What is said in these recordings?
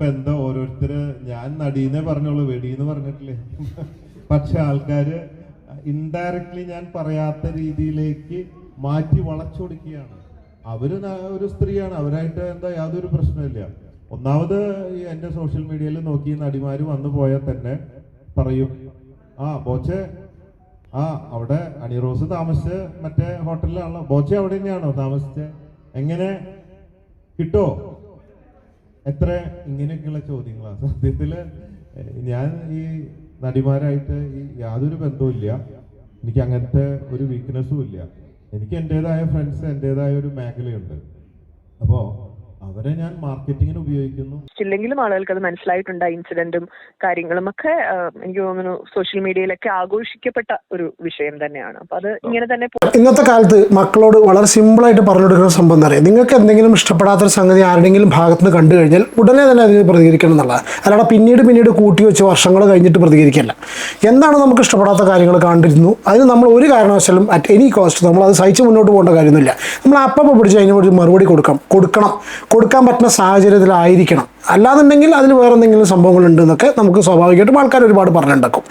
ഇപ്പൊ എന്താ ഓരോരുത്തര്? ഞാൻ നടീന്നേ പറഞ്ഞോളൂ വെടിന്ന് പറഞ്ഞിട്ടില്ലേ? പക്ഷെ ആൾക്കാര് ഇൻഡയറക്ട്ലി ഞാൻ പറയാത്ത രീതിയിലേക്ക് മാറ്റി വളച്ചൊടുക്കുകയാണ് അവർ ഒരു സ്ത്രീയാണ്. അവരായിട്ട് എന്താ യാതൊരു പ്രശ്നമില്ല ഒന്നാമത് ഈ എന്റെ സോഷ്യൽ മീഡിയയിൽ നോക്കി നടിമാര് വന്നു പോയാൽ തന്നെ പറയും ആ ബോച്ചെ ആ അവിടെ അണിറോസ് താമസിച്ച് മറ്റേ ഹോട്ടലിലാണല്ലോ ബോച്ചെ അവിടെ തന്നെയാണോ താമസിച്ചത് എങ്ങനെ? കിട്ടോ? എത്ര ഇങ്ങനെയൊക്കെയുള്ള ചോദ്യങ്ങളാണ് സത്യത്തിൽ ഞാൻ ഈ നടിമാരായിട്ട് ഈ യാതൊരു ബന്ധവുമില്ല എനിക്ക് അങ്ങനത്തെ ഒരു വീക്ക്നെസ്സും ഇല്ല. എനിക്ക് എന്റെതായ ഫ്രണ്ട്സ് എന്റെതായ ഒരു മേഖലയുണ്ട്. അപ്പോൾ അവരെ ഞാൻ മാർക്കറ്റിങ്ങിന് ഉപയോഗിക്കുന്നു. ഇല്ലെങ്കിലും ആളുകൾക്ക് അത് മനസ്സിലായിട്ടുണ്ട് ആ ഇൻസിഡന്റും കാര്യങ്ങളും ഒക്കെ എനിക്ക് തോന്നുന്നു സോഷ്യൽ മീഡിയയിലൊക്കെ ആഘോഷിക്കപ്പെട്ട ഒരു വിഷയം തന്നെയാണ്. അപ്പൊ അത് ഇങ്ങനെ തന്നെ ഇന്നത്തെ കാലത്ത് മക്കളോട് വളരെ സിമ്പിൾ ആയിട്ട് പറഞ്ഞു കൊടുക്കുന്ന സംഭവം എന്താ പറയുക നിങ്ങൾക്ക് എന്തെങ്കിലും ഇഷ്ടപ്പെടാത്തൊരു സംഗതി ആരുടെങ്കിലും ഭാഗത്ത് നിന്ന് കണ്ടു കഴിഞ്ഞാൽ ഉടനെ തന്നെ അതിന് പ്രതികരിക്കണം എന്നുള്ളതാണ്. അല്ലാതെ പിന്നീട് പിന്നീട് കൂട്ടി വെച്ച് വർഷങ്ങൾ കഴിഞ്ഞിട്ട് പ്രതികരിക്കല്ല. എന്താണ് നമുക്ക് ഇഷ്ടപ്പെടാത്ത കാര്യങ്ങൾ കണ്ടിരുന്നു? അതിന് നമ്മൾ ഒരു കാരണവശാലും അറ്റ് എനി കോസ്റ്റ് നമ്മൾ അത് സഹിച്ച് മുന്നോട്ട് പോകേണ്ട കാര്യമൊന്നുമില്ല. നമ്മൾ അപ്പം പിടിച്ച് അതിന് ഒരു മറുപടി കൊടുക്കാം. കൊടുക്കണം. കൊടുക്കാൻ പറ്റുന്ന സാഹചര്യത്തിലായിരിക്കണം. അല്ലാന്നുണ്ടെങ്കിൽ അതിൽ വേറെ എന്തെങ്കിലും സംഭവങ്ങളുണ്ട് എന്നൊക്കെ നമുക്ക് സ്വാഭാവികമായിട്ടും ആൾക്കാർ ഒരുപാട് പറഞ്ഞുണ്ടാക്കും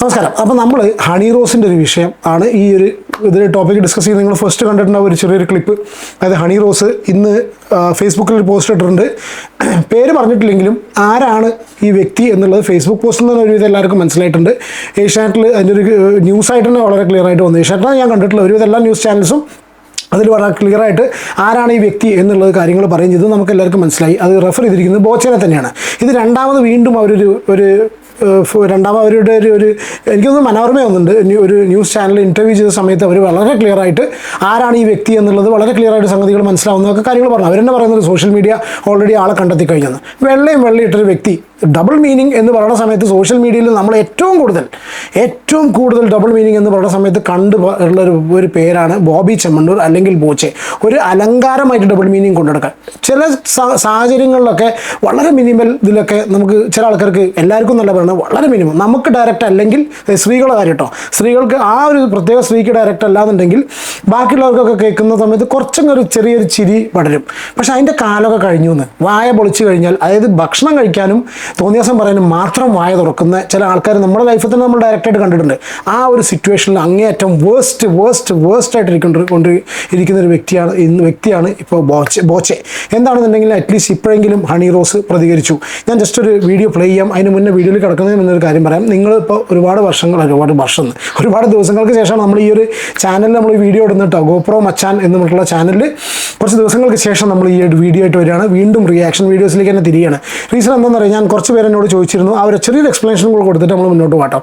നമസ്കാരം. അപ്പോൾ നമ്മൾ ഹണി റോസിന്റെ ഒരു വിഷയം ആണ് ഈ ഒരു ഇതിൽ ടോപ്പിക് ഡിസ്കസ് ചെയ്ത് നിങ്ങൾ ഫസ്റ്റ് കണ്ടിട്ടുണ്ടാവും ഒരു ചെറിയൊരു ക്ലിപ്പ് അതായത് ഹണി റോസ് ഇന്ന് ഫേസ്ബുക്കിൽ ഒരു പോസ്റ്റ് ഇട്ടിട്ടുണ്ട്. പേര് പറഞ്ഞിട്ടില്ലെങ്കിലും ആരാണ് ഈ വ്യക്തി എന്നുള്ളത് ഫേസ്ബുക്ക് പോസ്റ്റിൽ നിന്ന് ഒരുവിധം എല്ലാവർക്കും മനസ്സിലായിട്ടുണ്ട്. ഏഷ്യാനെറ്റിൽ അതിന്റെ ഒരു ന്യൂസായിട്ട് തന്നെ വളരെ ക്ലിയർ ആയിട്ട് വന്നു. ഏഷ്യാനെറ്റിലാണ് ഞാൻ കണ്ടിട്ടുള്ള ഒരുവിധം എല്ലാ ന്യൂസ് ചാനൽസും അതിൽ വളരെ ക്ലിയറായിട്ട് ആരാണ് ഈ വ്യക്തി എന്നുള്ളത് കാര്യങ്ങൾ പറയും ഇത് നമുക്ക് എല്ലാവർക്കും മനസ്സിലായി. അത് റെഫർ ചെയ്തിരിക്കുന്നത് ബോച്ചനെ തന്നെയാണ്. ഇത് രണ്ടാമത് വീണ്ടും അവരൊരു ഒരു രണ്ടാമത് അവരുടെ ഒരു ഒരു എനിക്കൊന്ന് മനോരമ ഒന്നുണ്ട്. ഒരു ന്യൂസ് ചാനൽ ഇന്റർവ്യൂ ചെയ്ത സമയത്ത് അവർ വളരെ ക്ലിയറായിട്ട് ആരാണ് ഈ വ്യക്തി എന്നുള്ളത് വളരെ ക്ലിയറായിട്ട് സംഗതികൾ മനസ്സിലാവുന്നതൊക്കെ കാര്യങ്ങൾ പറഞ്ഞു. അവരെന്നെ പറയുന്നത് സോഷ്യൽ മീഡിയ ഓൾറെഡി ആളെ കണ്ടെത്തി കഴിഞ്ഞെന്ന് വെള്ളയും വെള്ളയിട്ടൊരു വ്യക്തി ഡബിൾ മീനിങ് എന്ന് പറയുന്ന സമയത്ത് സോഷ്യൽ മീഡിയയിൽ നമ്മൾ ഏറ്റവും കൂടുതൽ ഏറ്റവും കൂടുതൽ ഡബിൾ മീനിങ് എന്ന് പറയുന്ന സമയത്ത് കണ്ടു ഉള്ള ഒരു പേരാണ് ബോബി ചെമ്മണ്ണൂർ അല്ലെങ്കിൽ ബോച്ചെ. ഒരു അലങ്കാരമായിട്ട് ഡബിൾ മീനിങ് കൊണ്ടെടുക്കാൻ. ചില സാഹചര്യങ്ങളിലൊക്കെ വളരെ മിനിമൽ ഇതിലൊക്കെ നമുക്ക് ചില ആൾക്കാർക്ക് എല്ലാവർക്കും നല്ല പറയുന്നത് വളരെ മിനിമം നമുക്ക് ഡയറക്റ്റ് അല്ലെങ്കിൽ സ്ത്രീകളുടെ കാര്യം കേട്ടോ. സ്ത്രീകൾക്ക് ആ ഒരു പ്രത്യേക സ്ത്രീക്ക് ഡയറക്റ്റ് അല്ലാന്നുണ്ടെങ്കിൽ ബാക്കിയുള്ളവർക്കൊക്കെ കേൾക്കുന്ന സമയത്ത് കുറച്ചും ഒരു ചെറിയൊരു ചിരി പടരും. പക്ഷെ അതിന്റെ കാലമൊക്കെ കഴിഞ്ഞു എന്ന്. വായ പൊളിച്ചു കഴിഞ്ഞാൽ അതായത് ഭക്ഷണം കഴിക്കാനും തോന്നിയാസം പറയാനും മാത്രം വായ തുറക്കുന്ന ചില ആൾക്കാർ നമ്മുടെ ലൈഫിൽ തന്നെ നമ്മൾ ഡയറക്റ്റായിട്ട് കണ്ടിട്ടുണ്ട്. ആ ഒരു സിറ്റുവേഷനിൽ അങ്ങേയറ്റം വേസ്റ്റ് വേസ്റ്റ് വേസ്റ്റ് ആയിട്ട് ഇരിക്കൊണ്ട് കൊണ്ട് ഇരിക്കുന്ന ഒരു വ്യക്തിയാണ് ഇന്ന് വ്യക്തിയാണ് ഇപ്പോൾ ബോച്ചെ ബോച്ചെ. എന്താണെന്നുണ്ടെങ്കിൽ അറ്റ്ലീസ്റ്റ് ഇപ്പോഴെങ്കിലും ഹണി റോസ് പ്രതികരിച്ചു. ഞാൻ ജസ്റ്റ് ഒരു വീഡിയോ പ്ലേ ചെയ്യാം. അതിന് മുന്നേ വീഡിയോയിൽ കിടക്കുന്നതിന് മുന്നേ ഒരു കാര്യം പറയാം. നിങ്ങളിപ്പോൾ ഒരുപാട് വർഷങ്ങൾ ഒരുപാട് വർഷം ഒരുപാട് ദിവസങ്ങൾക്ക് ശേഷം നമ്മൾ ഈ ഒരു ചാനലിൽ നമ്മൾ വീഡിയോ ഇടുന്നിട്ടോ ഗോപ്രോ മച്ചാൻ എന്ന് പറഞ്ഞിട്ടുള്ള ചാനലിൽ കുറച്ച് ദിവസങ്ങൾക്ക് ശേഷം നമ്മൾ ഈ ഒരു വീഡിയോ ആയിട്ട് വരികയാണ്. വീണ്ടും റിയാക്ഷൻ വീഡിയോസിലേക്ക് തന്നെ തിരികെയാണ് റീസൺ എന്താണെന്ന് അറിയാം? ഞാൻ കുറച്ച് പേരെന്നോട് ചോദിച്ചിരുന്നു. അവരെ ചെറിയൊരു എക്സ്പ്ലനേഷൻ കൂടെ കൊടുത്തിട്ട് നമ്മൾ മുന്നോട്ട് പോകാം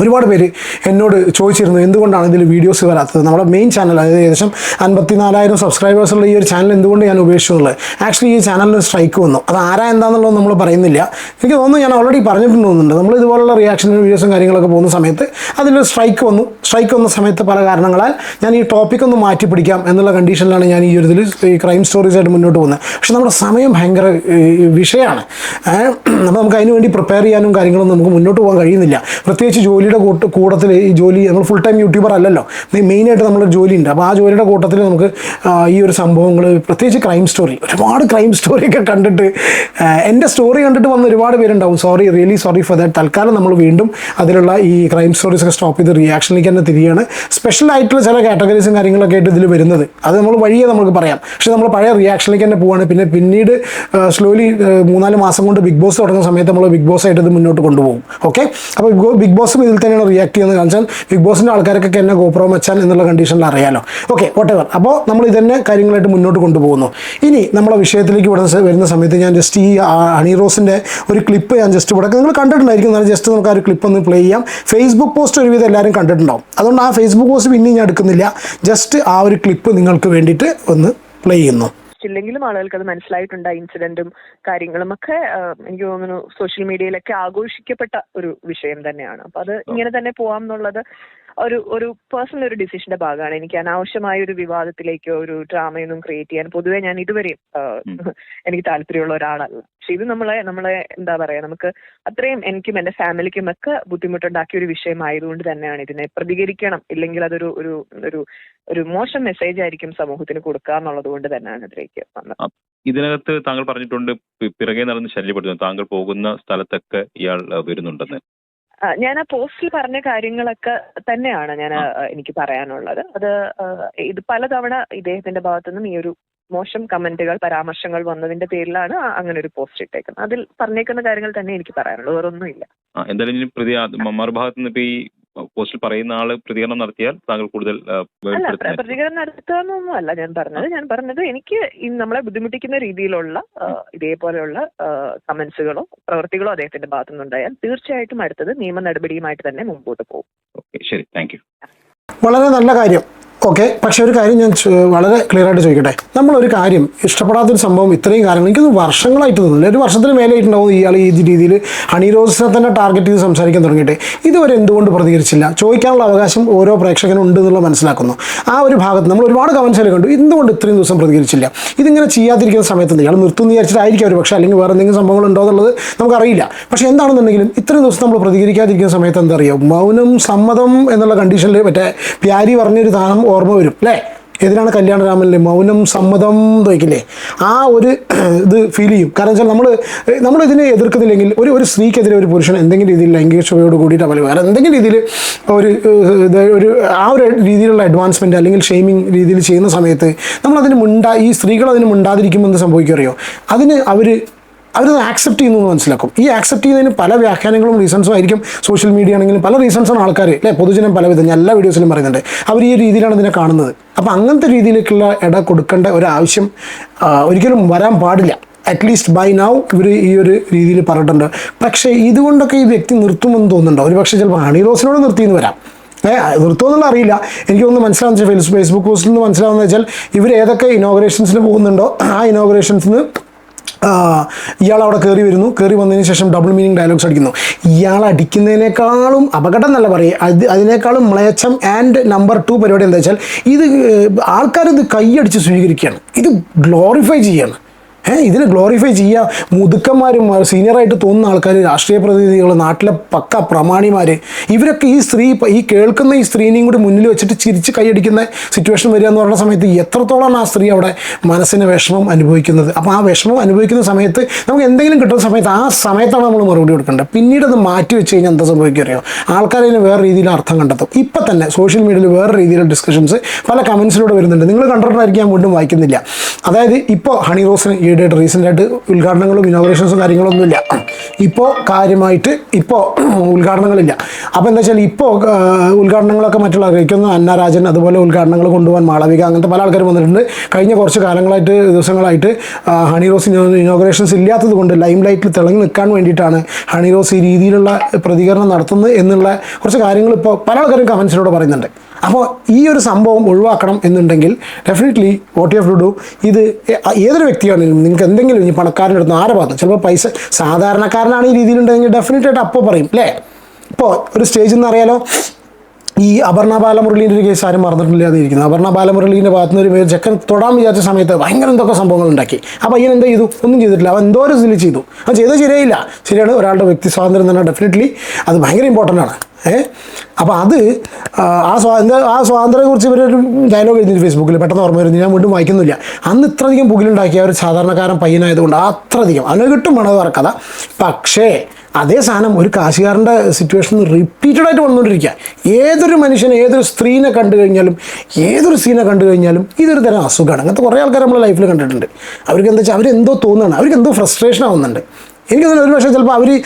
ഒരുപാട് പേര് എന്നോട് ചോദിച്ചിരുന്നു എന്തുകൊണ്ടാണ് ഇതിൽ വീഡിയോസ് വരാത്തത്? നമ്മുടെ മെയിൻ ചാനൽ അതായത് ഏകദേശം അൻപത്തി നാലായിരം സബ്സ്ക്രൈബേഴ്സ് ഉള്ള ഈ ഒരു ചാനൽ എന്തുകൊണ്ട് ഞാൻ ഉപേക്ഷിച്ചുള്ളത് ആക്ച്വലി ഈ ചാനലിന് സ്ട്രൈക്ക് വന്നു. അത് ആരാ എന്താണെന്നുള്ളത് നമ്മൾ പറയുന്നില്ല. എനിക്ക് തോന്നുന്നു ഞാൻ ഓൾറെഡി പറഞ്ഞിട്ടുണ്ടെന്നുണ്ട്. നമ്മൾ ഇതുപോലുള്ള റിയാക്ഷൻ വീഡിയോസും കാര്യങ്ങളൊക്കെ പോകുന്ന സമയത്ത് അതിലൊരു സ്ട്രൈക്ക് വന്നു. സ്ട്രൈക്ക് വന്ന സമയത്ത് പല കാരണങ്ങളാൽ ഞാൻ ഈ ടോപ്പിക് ഒന്ന് മാറ്റി പിടിക്കാം എന്നുള്ള കണ്ടീഷനിലാണ് ഞാൻ ഈ ഒരു ഇതിൽ ഈ ക്രൈം സ്റ്റോറീസ് ആയിട്ട് മുന്നോട്ട് പോകുന്നത്. പക്ഷെ നമ്മുടെ സമയം ഭയങ്കര വിഷയമാണ്. അപ്പോൾ നമുക്ക് അതിനുവേണ്ടി പ്രിപ്പയർ ചെയ്യാനും കാര്യങ്ങളൊന്നും നമുക്ക് മുന്നോട്ട് പോകാൻ കഴിയുന്നില്ല. പ്രത്യേകിച്ച് ജോലിയുടെ കൂട്ട കൂട്ടത്തിൽ ഈ ജോലി നമ്മൾ ഫുൾ ടൈം യൂട്യൂബർ അല്ലല്ലോ. മെയിനായിട്ട് നമ്മളൊരു ജോലിയുണ്ട്. അപ്പോൾ ആ ജോലിയുടെ കൂട്ടത്തിൽ നമുക്ക് ഈ ഒരു സംഭവങ്ങൾ പ്രത്യേകിച്ച് ക്രൈം സ്റ്റോറി ഒരുപാട് ക്രൈം സ്റ്റോറിയൊക്കെ കണ്ടിട്ട് എന്റെ സ്റ്റോറി കണ്ടിട്ട് വന്ന ഒരുപാട് പേരുണ്ടാവും. Sorry really sorry for that തൽക്കാലം നമ്മൾ വീണ്ടും അതിലുള്ള ഈ ക്രൈം സ്റ്റോറീസ് ഒക്കെ സ്റ്റോപ്പ് ചെയ്ത് റിയാക്ഷനിലേക്ക് തന്നെ തിരികെയാണ് സ്പെഷ്യൽ ആയിട്ടുള്ള ചില കാറ്റഗറീസും കാര്യങ്ങളൊക്കെ ആയിട്ട് ഇതിൽ വരുന്നത്. അത് നമ്മൾ വഴിയെ നമുക്ക് പറയാം. പക്ഷേ നമ്മൾ പഴയ റിയാക്ഷനിലേക്ക് തന്നെ പോവാണ്. പിന്നെ പിന്നീട് സ്ലോലി മൂന്നാൽ മാസം കൊണ്ട് ബിഗ് ബോസ് തുടങ്ങുന്ന സമയത്ത് നമ്മൾ ബിഗ് ബോസ് ആയിട്ട് ഇത് മുന്നോട്ട് കൊണ്ടുപോകും. ഓക്കെ അപ്പോൾ ബിഗ് ബോസും ഇതിൽ തന്നെയാണ് റിയാക്ട് ചെയ്യുന്നത്. കാണിച്ചാൽ ബിഗ് ബോസിന്റെ ആൾക്കാർക്കൊക്കെ എന്നെ ഗോപ്രോ മച്ചാൻ എന്നുള്ള കണ്ടീഷനിൽ അറിയാലോ. ഓക്കെ വോട്ടെവർ അപ്പോൾ നമ്മൾ ഇതന്നെ കാര്യങ്ങളായിട്ട് മുന്നോട്ട് കൊണ്ടുപോകുന്നു. ഇനി നമ്മളെ വിഷയത്തിലേക്ക് വരുന്ന വരുന്ന സമയത്ത് ഞാൻ ജസ്റ്റ് ഈ ഹണി റോസിന്റെ ഒരു ക്ലിപ്പ് ഞാൻ ജസ്റ്റ് ഇവിടെ നിങ്ങൾ കണ്ടിട്ടുണ്ടായിരിക്കും. എന്നാലും ജസ്റ്റ് നമുക്ക് ആ ഒരു ക്ലിപ്പ് ഒന്ന് പ്ലേ ചെയ്യാം. ഫേസ്ബുക്ക് പോസ്റ്റ് ഒരുവിധം എല്ലാവരും കണ്ടിട്ടുണ്ടാവും. അതുകൊണ്ട് ആ ഫേസ്ബുക്ക് പോസ്റ്റ് പിന്നെ ഞാൻ എടുക്കുന്നില്ല. ജസ്റ്റ് ആ ഒരു ക്ലിപ്പ് നിങ്ങൾക്ക് വേണ്ടിയിട്ട് ഒന്ന് പ്ലേ ചെയ്യുന്നു. ഇല്ലെങ്കിലും ആളുകൾക്ക് അത് മനസ്സിലായിട്ടുണ്ട് ആ ഇൻസിഡന്റും കാര്യങ്ങളും ഒക്കെ എനിക്ക് തോന്നുന്നു സോഷ്യൽ മീഡിയയിലൊക്കെ ആഘോഷിക്കപ്പെട്ട ഒരു വിഷയം തന്നെയാണ്. അപ്പൊ അത് ഇങ്ങനെ തന്നെ പോവാം എന്നുള്ളത് ഒരു ഒരു പേഴ്സണൽ ഒരു ഡിസിഷന്റെ ഭാഗമാണ്. എനിക്ക് അനാവശ്യമായ ഒരു വിവാദത്തിലേക്കോ ഒരു ഡ്രാമയൊന്നും ക്രിയേറ്റ് ചെയ്യാൻ പൊതുവേ ഞാൻ ഇതുവരെയും എനിക്ക് താല്പര്യമുള്ള ഒരാളല്ല. പക്ഷെ ഇത് നമ്മളെ നമ്മളെ എന്താ പറയാ നമുക്ക് അത്രയും എനിക്കും എന്റെ ഫാമിലിക്കും ഒക്കെ ബുദ്ധിമുട്ടുണ്ടാക്കിയ ഒരു വിഷയമായതുകൊണ്ട് തന്നെയാണ് ഇതിനെ പ്രതികരിക്കണം. ഇല്ലെങ്കിൽ അതൊരു ഒരു ഒരു ഒരു മോശം മെസ്സേജ് ആയിരിക്കും സമൂഹത്തിന് കൊടുക്കുക എന്നുള്ളത് കൊണ്ട് തന്നെയാണ് ഇതിലേക്ക് വന്നത്. ഇതിനകത്ത് താങ്കൾ പറഞ്ഞിട്ടുണ്ട് പിറകെ നടന്ന് ശല്യപ്പെടുത്തുന്നു. താങ്കൾ പോകുന്ന സ്ഥലത്തൊക്കെ ഇയാൾ വരുന്നുണ്ടെന്ന്. ഞാൻ ആ പോസ്റ്റിൽ പറഞ്ഞ കാര്യങ്ങളൊക്കെ തന്നെയാണ് ഞാൻ എനിക്ക് പറയാനുള്ളത്. അത് ഇത് പലതവണ ഇദ്ദേഹത്തിന്റെ ഭാഗത്തു നിന്നും ഈ ഒരു മോശം കമന്റുകൾ പരാമർശങ്ങൾ വന്നതിന്റെ പേരിലാണ് അങ്ങനെ ഒരു പോസ്റ്റ് ഇട്ടേക്കുന്നത്. അതിൽ പറഞ്ഞേക്കുന്ന കാര്യങ്ങൾ തന്നെ എനിക്ക് പറയാനുള്ളത്. വേറൊന്നുമില്ല. എന്തായാലും ഇനി പ്രതി മറുഭാഗത്ത് നിന്ന് ഇപ്പൊ ഈ പോസ്റ്റിൽ പറയുന്ന ആൾ പ്രതികരണം നടത്തിയാൽ താങ്കൾ കൂടുതൽ അല്ല പ്രതികരണം നടത്തുക എന്നൊന്നും അല്ല ഞാൻ പറഞ്ഞത്. ഞാൻ പറഞ്ഞത് എനിക്ക് ഈ നമ്മളെ ബുദ്ധിമുട്ടിക്കുന്ന രീതിയിലുള്ള ഇതേപോലെയുള്ള കമന്റ്സുകളോ പ്രവൃത്തികളോ അദ്ദേഹത്തിന്റെ ഭാഗത്തു നിന്നുണ്ടായാൽ തീർച്ചയായിട്ടും അടുത്തത് നിയമ നടപടിയുമായിട്ട് തന്നെ മുമ്പോട്ട് പോകും. ഓക്കെ ശരി. Thank you. വളരെ നല്ല കാര്യം. ഓക്കെ പക്ഷെ ഒരു കാര്യം ഞാൻ വളരെ ക്ലിയർ ആയിട്ട് ചോദിക്കട്ടെ. നമ്മളൊരു കാര്യം ഇഷ്ടപ്പെടാത്തൊരു സംഭവം ഇത്രയും കാര്യങ്ങൾ എനിക്കൊന്ന് വർഷങ്ങളായിട്ട് തോന്നുന്നു ഒരു വർഷത്തിന് മേലെയായിട്ടുണ്ടാവും ഇയാൾ ഈ രീതിയിൽ ഹണി റോസിനെ തന്നെ ടാർഗറ്റ് ചെയ്ത് സംസാരിക്കാൻ തുടങ്ങിയിട്ട്. ഇതുവരെ എന്തുകൊണ്ട് പ്രതികരിച്ചില്ല? ചോദിക്കാനുള്ള അവകാശം ഓരോ പ്രേക്ഷകനും ഉണ്ട് എന്നുള്ള മനസ്സിലാക്കുന്നു. ആ ഒരു ഭാഗത്ത് നമ്മൾ ഒരുപാട് കമൻസുകൾ കണ്ടു. എന്തുകൊണ്ട് ഇത്രയും ദിവസം പ്രതികരിച്ചില്ല. ഇതിങ്ങനെ ചെയ്യാതിരിക്കുന്ന സമയത്ത് ഇയാൾ നിർത്തുന്നു വിചാരിച്ചിട്ടായിരിക്കും ഒരു പക്ഷേ അല്ലെങ്കിൽ വേറെ എന്തെങ്കിലും സംഭവങ്ങൾ ഉണ്ടോ എന്നുള്ളത് നമുക്കറിയില്ല. പക്ഷേ എന്താണെന്നുണ്ടെങ്കിലും ഇത്രയും ദിവസം നമ്മൾ പ്രതികരിക്കാതിരിക്കുന്ന സമയത്ത് എന്താ അറിയുക മൗനം സമ്മതം എന്നുള്ള കണ്ടീഷനിൽ മറ്റേ പ്യാരി പറഞ്ഞൊരു താനം ഓർമ്മ വരും അല്ലേ? എതിനാണ് കല്യാണരാമനിലെ മൗനം സമ്മതം തോയ്ക്കില്ലേ ആ ഒരു ഇത് ഫീൽ ചെയ്യും. കാരണം വെച്ചാൽ നമ്മൾ നമ്മൾ ഇതിനെ എതിർക്കുന്നില്ലെങ്കിൽ ഒരു ഒരു സ്ത്രീക്കെതിരെ ഒരു പുരുഷൻ എന്തെങ്കിലും രീതിയിൽ ലൈംഗിക ക്ഷമയോട് കൂടിയിട്ട് അല്ലെങ്കിൽ വേറെ എന്തെങ്കിലും രീതിയിൽ ഒരു ഒരു ആ ഒരു രീതിയിലുള്ള അഡ്വാൻസ്മെന്റ് അല്ലെങ്കിൽ ഷെയ്മിങ് രീതിയിൽ ചെയ്യുന്ന സമയത്ത് നമ്മൾ അതിന് മുണ്ടാ ഈ സ്ത്രീകൾ അതിന് മുണ്ടാതിരിക്കുമെന്ന് സംഭവിക്കുമറിയോ അതിന് അവർ അവരത് ആക്സെപ്റ്റ് ചെയ്യുന്നു എന്ന് മനസ്സിലാക്കും. ഈ ആക്സെപ്റ്റ് ചെയ്യുന്നതിന് പല വ്യാഖ്യാനങ്ങളും റീസൺസും ആയിരിക്കും. സോഷ്യൽ മീഡിയ ആണെങ്കിലും പല റീസൺസാണ് ആൾക്കാർ അല്ലേ? പൊതുജനം പലവിധം വിധം എല്ലാ വീഡിയോസിലും പറയുന്നുണ്ട്. അവർ ഈ രീതിയിലാണ് ഇതിനെ കാണുന്നത്. അപ്പോൾ അങ്ങനത്തെ രീതിയിലേക്കുള്ള ഇട കൊടുക്കേണ്ട ഒരു ആവശ്യം ഒരിക്കലും വരാൻ പാടില്ല. അറ്റ്ലീസ്റ്റ് ബൈ നൗ ഇവർ ഈ ഒരു രീതിയിൽ പറഞ്ഞിട്ടുണ്ട്. പക്ഷേ ഇതുകൊണ്ടൊക്കെ ഈ വ്യക്തി നിർത്തുമെന്ന് തോന്നുന്നുണ്ടോ? ഒരു പക്ഷേ ചിലപ്പോൾ ഹണി റോസിനോട് നിർത്തിയെന്ന് വരാം. നിർത്തുമെന്നുള്ള അറിയില്ല. എനിക്കൊന്ന് മനസ്സിലാവുന്ന ഫേസ്ബുക്ക് പോസ്റ്റിൽ നിന്ന് മനസ്സിലാവുന്ന വെച്ചാൽ ഇവർ ഏതൊക്കെ ഇനോഗ്രേഷൻസിന് പോകുന്നുണ്ടോ? ആ ഇനോഗ്രേഷൻസിന് ഇയാൾ അവിടെ കയറി വരുന്നു. കയറി വന്നതിന് ശേഷം ഡബിൾ മീനിങ് ഡയലോഗ്സ് അടിക്കുന്നു. ഇയാൾ അടിക്കുന്നതിനേക്കാളും അപകടം എന്നല്ല പറയുക. അത് അതിനേക്കാളും മ്ലേച്ഛം ആൻഡ് നമ്പർ ടു പരിപാടി എന്താ വെച്ചാൽ ഇത് ആൾക്കാരിത് കൈയടിച്ച് സ്വീകരിക്കുകയാണ്. ഇത് ഗ്ലോറിഫൈ ചെയ്യാണ്. ഏഹ് ഇതിനെ ഗ്ലോറിഫൈ ചെയ്യുക മുതുക്കന്മാരും സീനിയറായിട്ട് തോന്നുന്ന ആൾക്കാർ രാഷ്ട്രീയ പ്രതിനിധികൾ നാട്ടിലെ പക്ക പ്രമാണിമാർ ഇവരൊക്കെ ഈ സ്ത്രീ ഈ കേൾക്കുന്ന ഈ സ്ത്രീനെയും കൂടി മുന്നിൽ വെച്ചിട്ട് ചിരിച്ച് കൈയടിക്കുന്ന സിറ്റുവേഷൻ വരിക എന്ന് പറയുന്ന സമയത്ത് എത്രത്തോളമാണ് ആ സ്ത്രീ അവിടെ മനസ്സിന് വിഷമം അനുഭവിക്കുന്നത്? അപ്പോൾ ആ വിഷമം അനുഭവിക്കുന്ന സമയത്ത് നമുക്ക് എന്തെങ്കിലും കിട്ടുന്ന സമയത്ത് ആ സമയത്താണ് നമ്മൾ മറുപടി കൊടുക്കേണ്ടത്. പിന്നീട് അത് മാറ്റി വെച്ച് കഴിഞ്ഞാൽ എന്താ സംഭവിക്കുക അറിയോ? ആൾക്കാരതിന് വേറെ രീതിയിൽ അർത്ഥം കണ്ടെത്തും. ഇപ്പം തന്നെ സോഷ്യൽ മീഡിയയിൽ വേറെ രീതിയിലുള്ള ഡിസ്കഷൻസ് പല കമൻസിലൂടെ വരുന്നുണ്ട്. നിങ്ങൾ കണ്ടിട്ടുണ്ടായിരിക്കും ഞാൻ വീണ്ടും വായിക്കുന്നില്ല. അതായത് ഇപ്പോൾ ഹണി റോസിന് ഈയിടെയായിട്ട് റീസെന്റ് ആയിട്ട് ഉദ്ഘാടനങ്ങളും ഇനോഗ്രേഷൻസും കാര്യങ്ങളൊന്നുമില്ല. ഇപ്പോൾ കാര്യമായിട്ട് ഇപ്പോൾ ഉദ്ഘാടനങ്ങളില്ല. അപ്പോൾ എന്താ വെച്ചാൽ ഇപ്പോൾ ഉദ്ഘാടനങ്ങളൊക്കെ മറ്റുള്ള ആഗ്രഹിക്കുന്നു അന്ന രാജൻ അതുപോലെ ഉദ്ഘാടനങ്ങൾ കൊണ്ടുപോകാൻ മാളവിക അങ്ങനത്തെ പല ആൾക്കാരും വന്നിട്ടുണ്ട്. കഴിഞ്ഞ കുറച്ച് കാലങ്ങളായിട്ട് ദിവസങ്ങളായിട്ട് ഹണി റോസ് ഇനോഗ്രേഷൻസ് ഇല്ലാത്തത് കൊണ്ട് ലൈം ലൈറ്റിൽ തിളങ്ങി നിൽക്കാൻ വേണ്ടിയിട്ടാണ് ഹണി റോസ് ഈ രീതിയിലുള്ള പ്രതികരണം നടത്തുന്നത് എന്നുള്ള കുറച്ച് കാര്യങ്ങൾ ഇപ്പോൾ പല ആൾക്കാരും കമൻസിലൂടെ പറയുന്നുണ്ട്. അപ്പോൾ ഈ ഒരു സംഭവം ഒഴിവാക്കണം എന്നുണ്ടെങ്കിൽ definitely what you have to do ഇത് ഏതൊരു വ്യക്തിയാണെങ്കിലും നിങ്ങൾക്ക് എന്തെങ്കിലും ഇനി പണക്കാരന്റെ അടുത്ത് ആരെ ഭാഗത്ത് ചിലപ്പോൾ പൈസ സാധാരണക്കാരനാണ് ഈ രീതിയിലുണ്ടെങ്കിൽ ഡെഫിനറ്റ് ആയിട്ട് അപ്പോൾ പറയും അല്ലേ? ഇപ്പോൾ ഒരു സ്റ്റേജിൽ നിന്ന് അറിയാലോ ഈ അപർണ ബാലമുരളീന്റെ ഒരു കേസ് ആരും മറന്നിട്ടില്ലാതെ ഇരിക്കുന്നത് അപർണ ബാലമുരളീന്റെ ഭാഗത്തു നിന്ന് ഒരു പേര് ചെക്കൻ തൊടാൻ വിചാരിച്ച സമയത്ത് ഭയങ്കര എന്തൊക്കെ സംഭവങ്ങൾ ഉണ്ടാക്കി. ആ പയ്യൻ എന്താ ചെയ്തു? ഒന്നും ചെയ്തിട്ടില്ല. അവൻ എന്തോ ഒരു ഇതിൽ ചെയ്തു. അത് ചെയ്തത് ശരിയായില്ല. ശരിയാണ് ഒരാളുടെ വ്യക്തി സ്വാതന്ത്ര്യം തന്നെ ഡെഫിനറ്റ്ലി അത് ഭയങ്കര ഇമ്പോർട്ടന്റ് ആണ്. ഏ? അപ്പോൾ അത് ആ, ആ സ്വാതന്ത്ര്യ ആ സ്വാതന്ത്ര്യത്തെക്കുറിച്ച് ഇവരൊരു ഡയലോഗ് എഴുതി ഫേസ്ബുക്കിൽ പെട്ടെന്ന് ഓർമ്മ വരുന്നു. ഞാൻ വീണ്ടും വായിക്കുന്നില്ല. അന്ന് ഇത്രയധികം പുകിലുണ്ടാക്കിയ ഒരു സാധാരണക്കാരൻ പയ്യനായതുകൊണ്ട് അത്രയധികം. അതിന് കിട്ടും മണവർ കഥ. പക്ഷേ അതേ സാധനം ഒരു കാശുകാരന്റെ സിറ്റുവേഷൻ റിപ്പീറ്റഡ് ആയിട്ട് വന്നുകൊണ്ടിരിക്കുക. ഏതൊരു മനുഷ്യനെ ഏതൊരു സ്ത്രീനെ കണ്ടു കഴിഞ്ഞാലും ഏതൊരു സീനെ കണ്ടു കഴിഞ്ഞാലും ഇതൊരു തരം അസുഖമാണ്. അങ്ങനത്തെ കുറേ ആൾക്കാർ നമ്മളെ ലൈഫിൽ കണ്ടിട്ടുണ്ട്. അവർക്ക് എന്താ വെച്ചാൽ അവരെന്തോ തോന്നുകയാണ്. അവർക്ക് എന്തോ ഫ്രസ്ട്രേഷൻ ആവുന്നുണ്ട്. എനിക്ക് തോന്നുന്നു ഒരു പക്ഷേ ചിലപ്പോൾ അവർ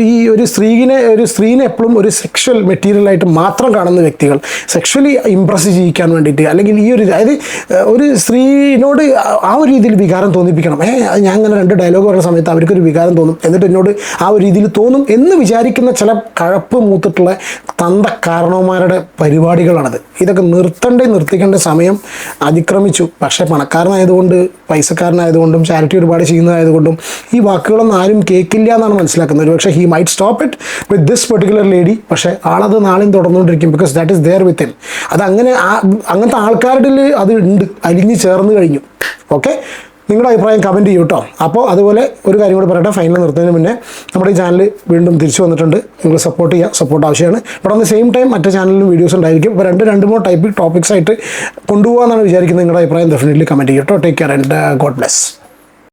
ഈ ഒരു സ്ത്രീനെ ഒരു സ്ത്രീനെ എപ്പോഴും ഒരു സെക്ഷൽ മെറ്റീരിയലായിട്ട് മാത്രം കാണുന്ന വ്യക്തികൾ സെക്ഷലി ഇമ്പ്രസ് ചെയ്യിക്കാൻ വേണ്ടിയിട്ട് അല്ലെങ്കിൽ ഈ ഒരു അതായത് ഒരു സ്ത്രീനോട് ആ- ആ ഒരു രീതിയിൽ വികാരം തോന്നിപ്പിക്കണം. ഏ ഞാൻ അങ്ങനെ രണ്ട് ഡയലോഗ് പറയുന്ന സമയത്ത് അവർക്കൊരു വികാരം തോന്നും. എന്നിട്ട് എന്നോട് ആ ഒരു രീതിയിൽ തോന്നും എന്ന് വിചാരിക്കുന്ന ചില കഴപ്പ് മൂത്തിട്ടുള്ള തന്ത കാരണവന്മാരുടെ പരിപാടികളാണത്. ഇതൊക്കെ നിർത്തേണ്ട നിർത്തിക്കേണ്ട സമയം അതിക്രമിച്ചു. പക്ഷേ പണക്കാരനായതുകൊണ്ട് പൈസക്കാരനായതുകൊണ്ടും ചാരിറ്റി ഒരുപാട് ചെയ്യുന്നതായതുകൊണ്ടും ഈ വാക്കുകളൊന്നും ആരും കേൾക്കില്ല എന്നാണ് മനസ്സിലാക്കുന്നത്. ഒരു പക്ഷേ he might stop it with this particular lady പക്ഷേ ആളത് നാളെയും തുടർന്നുകൊണ്ടിരിക്കും because that is there with him അത് അങ്ങനെ ആ- അങ്ങനത്തെ ആൾക്കാരുടെ അത് ഉണ്ട്. അലിഞ്ഞ് ചേർന്ന് കഴിഞ്ഞു. ഓക്കെ നിങ്ങളുടെ അഭിപ്രായം കമന്റ് ചെയ്യൂ കേട്ടോ അപ്പോൾ അതുപോലെ ഒരു കാര്യം കൂടി പറയട്ടെ. ഫൈനൽ നിർത്തുന്നതിന് മുന്നേ നമ്മുടെ ഈ ചാനൽ വീണ്ടും തിരിച്ചു വന്നിട്ടുണ്ട്. നിങ്ങൾ സപ്പോർട്ട് ചെയ്യുക. സപ്പോർട്ട് ആവശ്യമാണ്. ബട്ട് അറ്റ് സെയിം ടൈം മറ്റേ ചാനലിലും വീഡിയോസ് ഉണ്ടായിരിക്കും. ഇപ്പോൾ രണ്ട് രണ്ട് മൂന്ന് ടൈപ്പ് ടോപ്പിക്സ് ആയിട്ട് കൊണ്ടുപോകാമെന്നാണ് വിചാരിക്കുന്നത്. നിങ്ങളുടെ അഭിപ്രായം ഡെഫിനറ്റ്ലി കമന്റ് ചെയ്യട്ടോ take care and God bless